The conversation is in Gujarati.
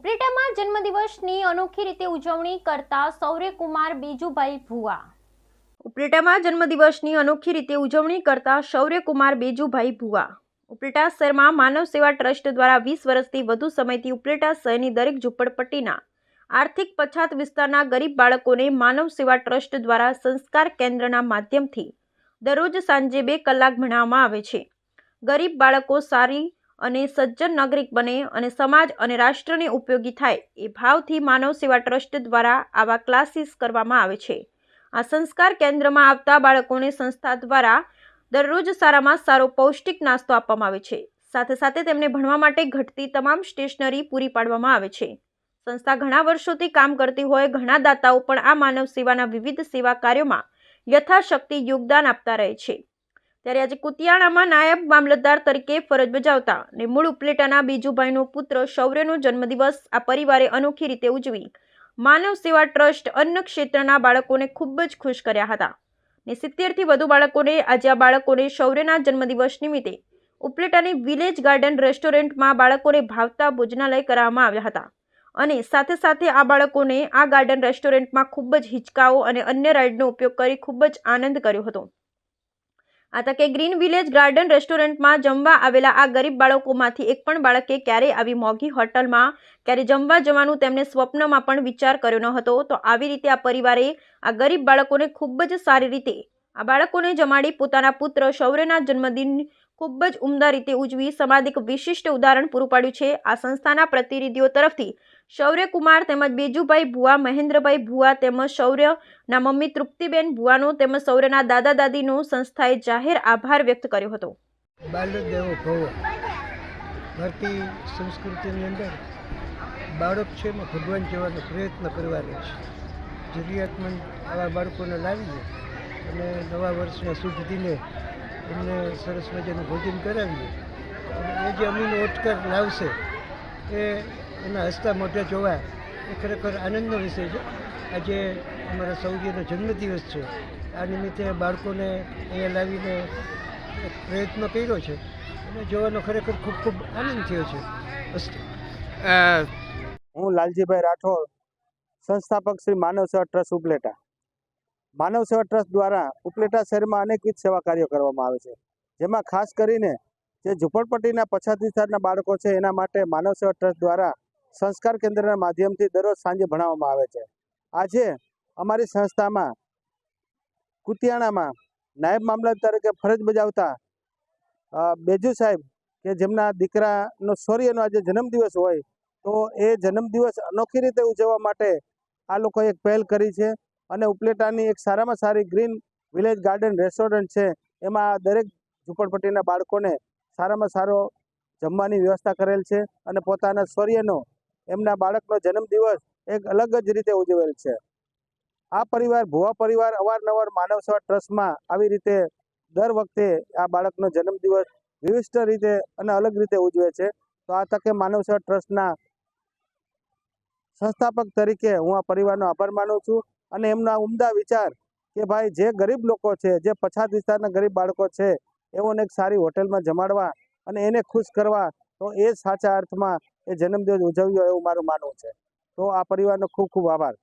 ઉપલેટામાં જન્મદિવસની અનોખી રીતે ઉજવણી કરતા સૌર્યકુમાર બીજુભાઈ ભુવા. ઉપલેટામાં જન્મદિવસની અનોખી રીતે ઉજવણી કરતા શૌર્યકુમાર બેજુભાઈ ભુવા. ઉપલેટા શહેરમાં માનવ સેવા ટ્રસ્ટ દ્વારા વીસ વર્ષથી વધુ સમયથી ઉપલેટા શહેરની દરેક ઝૂંપડપટ્ટીના આર્થિક પછાત વિસ્તારના ગરીબ બાળકોને માનવ સેવા ટ્રસ્ટ દ્વારા સંસ્કાર કેન્દ્રના માધ્યમથી દરરોજ સાંજે બે કલાક ભણાવવામાં આવે છે. ગરીબ બાળકો સારી અને સજ્જન નાગરિક બને અને સમાજ અને રાષ્ટ્રને ઉપયોગી થાય એ ભાવથી માનવ સેવા ટ્રસ્ટ દ્વારા આવા ક્લાસીસ કરવામાં આવે છે. આ સંસ્કાર કેન્દ્રમાં આવતા બાળકોને સંસ્થા દ્વારા દરરોજ સારામાં સારો પૌષ્ટિક નાસ્તો આપવામાં આવે છે. સાથે સાથે તેમને ભણવા માટે ઘટતી તમામ સ્ટેશનરી પૂરી પાડવામાં આવે છે. સંસ્થા ઘણા વર્ષોથી કામ કરતી હોય ઘણા દાતાઓ પણ આ માનવ સેવાના વિવિધ સેવા કાર્યોમાં યથાશક્તિ યોગદાન આપતા રહે છે. ત્યારે આજે કુતિયાણામાં નાયબ મામલતદાર તરીકે ફરજ બજાવતા અને મૂળ ઉપલેટાના બીજુભાઈનો પુત્ર શૌર્યનો જન્મદિવસ આ પરિવારે અનોખી રીતે ઉજવી. માનવ સેવા ટ્રસ્ટ અન્ન ક્ષેત્રના બાળકોને ખૂબ જ ખુશ કર્યા હતા. ને સિત્તેરથી વધુ બાળકોને આજે આ બાળકોને શૌર્યના જન્મદિવસ નિમિત્તે ઉપલેટાની વિલેજ ગાર્ડન રેસ્ટોરન્ટમાં બાળકોને ભાવતા ભોજનાલય કરાવવામાં આવ્યા હતા. અને સાથે સાથે આ બાળકોને આ ગાર્ડન રેસ્ટોરન્ટમાં ખૂબ જ હિંચકાઓ અને અન્ય રાઇડનો ઉપયોગ કરી ખૂબ જ આનંદ કર્યો હતો. આ તકે ગ્રીન વિલેજ ગાર્ડન રેસ્ટોરન્ટમાં જમવા આવેલા આ ગરીબ બાળકોમાંથી એક પણ બાળકે ક્યારે આવી મોંઘી હોટલમાં ક્યારે જમવા જવાનું તેમને સ્વપ્નમાં પણ વિચાર કર્યો ન હતો તો આવી રીતે આ પરિવારે આ ગરીબ બાળકોને ખૂબ જ સારી રીતે, આ બાળકોને જમાડી પોતાના પુત્ર શૌર્યના જન્મદિન ખૂબ જ ઉમદા રીતે ઉજવી સમાજ એક વિશિષ્ટ ઉદાહરણ પૂરું પાડ્યું છે. આ સંસ્થાના પ્રતિનિધિઓ તરફથી શૌર્યકુમાર તેમજ બીજુભાઈ ભુવા, મહેન્દ્રભાઈ ભુવા તેમજ શૌર્યના મમ્મી તૃપ્તિબેન ભુવાનો તેમજ શૌર્યના દાદા દાદીનો સંસ્થાએ જાહેર આભાર વ્યક્ત કર્યો હતો. સંસ્કૃતિની અંદર બાળક છે એમાં ભગવાન જવાનો પ્રયત્ન કરવાનો છે. જરૂરિયાતમંદ આવા બાળકોને લાવીએ અને નવા વર્ષના શુભ દિને એમને સરસ મજાનું ભોજન કરાવીએ. એ જે અમીનો ઓટકર લાવશે એ એના હસતા મોઢે જોવા એ ખરેખર આનંદનો વિષય છે. આજે અમારા સૌજીનો જન્મદિવસ છે. આ નિમિત્તે બાળકોને અહીંયા લાવીને એક પ્રયત્ન કર્યો છે. અને જોવાનો ખરેખર ખૂબ ખૂબ આનંદ થયો છે. હું લાલજીભાઈ રાઠોડ સંસ્થાપક શ્રી માનવ સેવા ટ્રસ્ટ ઉપલેટા. માનવ સેવા ટ્રસ્ટ દ્વારા ઉપલેટા શહેરમાં અનેકવિધ સેવા કાર્યો કરવામાં આવે છે. જેમાં ખાસ કરીને જે ઝૂંપડપટ્ટીના પછાત વિસ્તારના બાળકો છે એના માટે માનવ સેવા ટ્રસ્ટ દ્વારા સંસ્કાર કેન્દ્રના માધ્યમથી દરરોજ સાંજે ભણાવવામાં આવે છે. આજે અમારી સંસ્થામાં કુતિયાણામાં નાયબ મામલતદાર તરીકે ફરજ બજાવતા બેજુ સાહેબ કે જેમના દીકરાનો શૌર્યનો આજે જન્મદિવસ હોય, તો એ જન્મદિવસ અનોખી રીતે ઉજવવા માટે આ લોકોએ એક પહેલ કરી છે અને ઉપલેટાની એક સારામાં સારી ગ્રીન વિલેજ ગાર્ડન રેસ્ટોરન્ટ છે. એમાં દરેક ઝૂંપડપટ્ટીના બાળકોને સારામાં સારો જમવાની વ્યવસ્થા કરેલ છે અને પોતાના શૌર્યનો એમના બાળકનો જન્મદિવસ એક અલગ જ રીતે ઉજવેલ છે. આ પરિવાર ભુવા પરિવાર અવારનવાર માનવ સેવા ટ્રસ્ટમાં આવી રીતે દર વખતે આ બાળકનો જન્મદિવસ વિશિષ્ટ રીતે અને અલગ રીતે ઉજવે છે. તો આ તકે માનવ સેવા ટ્રસ્ટના સંસ્થાપક તરીકે હું આ પરિવારનો આભાર માનું છું અને એમના ઉમદા વિચાર કે ભાઈ જે ગરીબ લોકો છે, જે પછાત વિસ્તારના ગરીબ બાળકો છે, એઓને એક સારી હોટેલમાં જમાડવા અને એને ખુશ કરવા તો એ સાચા અર્થમાં એ જન્મદિવસ ઉજવ્યો એવું મારું માનવું છે. તો આ પરિવારનો ખૂબ ખૂબ આભાર.